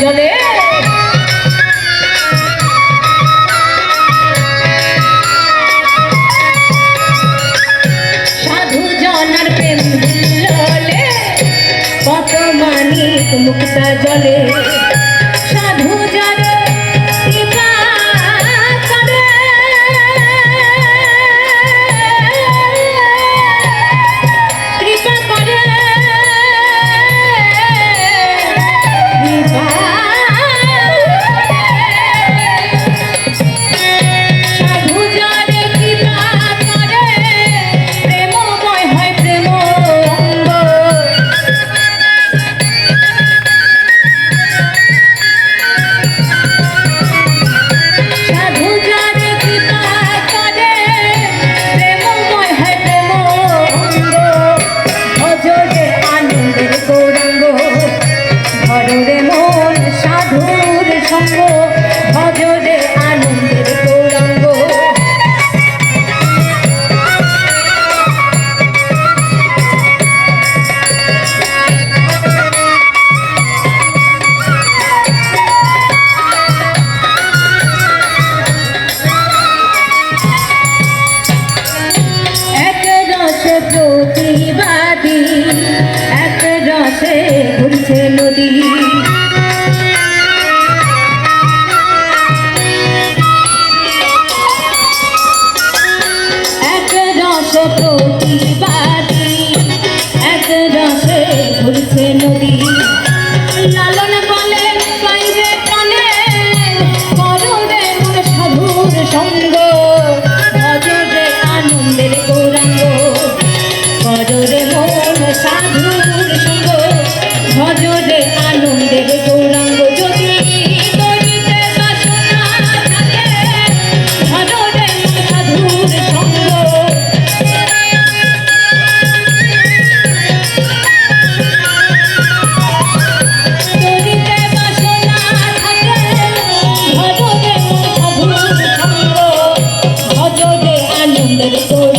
জলে। সাধু জনার প্রেম কত মানিক মুক্তা জলে। সঙ্গ ভজরে আনন্দের গৌরাঙ্গ এক রসে প্রতিবাদী এক নদী। নদী লালন বলে পাইবে কানে করবে মন সাধুর সঙ্গ করবে আনন্দের গৌরাঙ্গ। করবে মন সাধু Let's go.